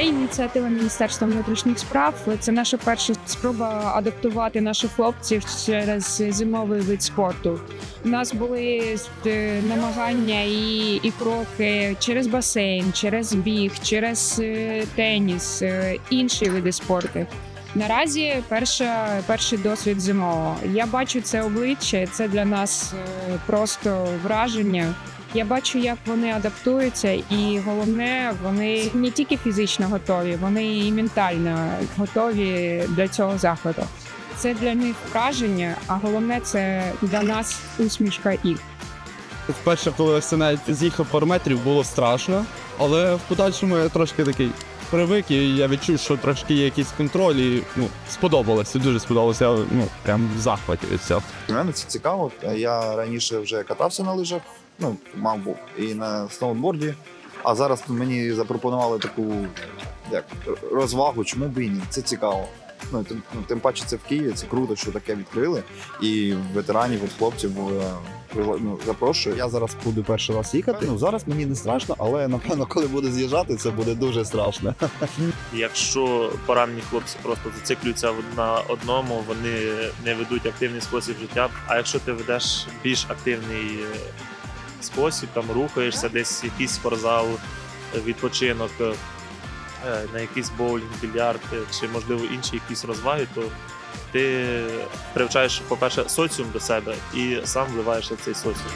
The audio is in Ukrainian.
Це ініціатива Міністерства внутрішніх справ. Це наша перша спроба адаптувати наших хлопців через зимовий вид спорту. У нас були е, намагання і, і кроки через басейн, через біг, через е, теніс, е, інші види спорту. Наразі перша, перший досвід зимового. Я бачу це обличчя. Це для нас просто враження. Я бачу, як вони адаптуються, і головне, вони не тільки фізично готові, вони і ментально готові для цього заходу. Це для них враження, а головне це для нас усмішка їх. Вперше, коли навіть з'їхав пару метрів, було страшно, але в подальшому я трошки такий привик, і я відчув, що трошки є якийсь контроль, і ну, сподобалося, дуже сподобалося. Ну, прям в захваті від цього. Мене це цікаво. Я раніше вже катався на лижах, ну, мав був, і на сноуборді. А зараз мені запропонували таку як, розвагу, чому б і ні. Це цікаво. Ну, тим, ну, тим паче це в Києві, це круто, що таке відкрили. І ветеранів, і хлопців ну, запрошую. Я зараз буду перший раз їхати. Ну, зараз мені не страшно, але напевно, коли буду з'їжджати, це буде дуже страшно. Якщо поранені хлопці просто зациклюються на одному, вони не ведуть активний спосіб життя. А якщо ти ведеш більш активний е, спосіб, там рухаєшся, десь якийсь спортзал, е, відпочинок, е, на якийсь боулінг, більярд чи можливо інші якісь розваги, то ти привчаєш, по-перше, соціум до себе і сам вливаєшся в цей соціум.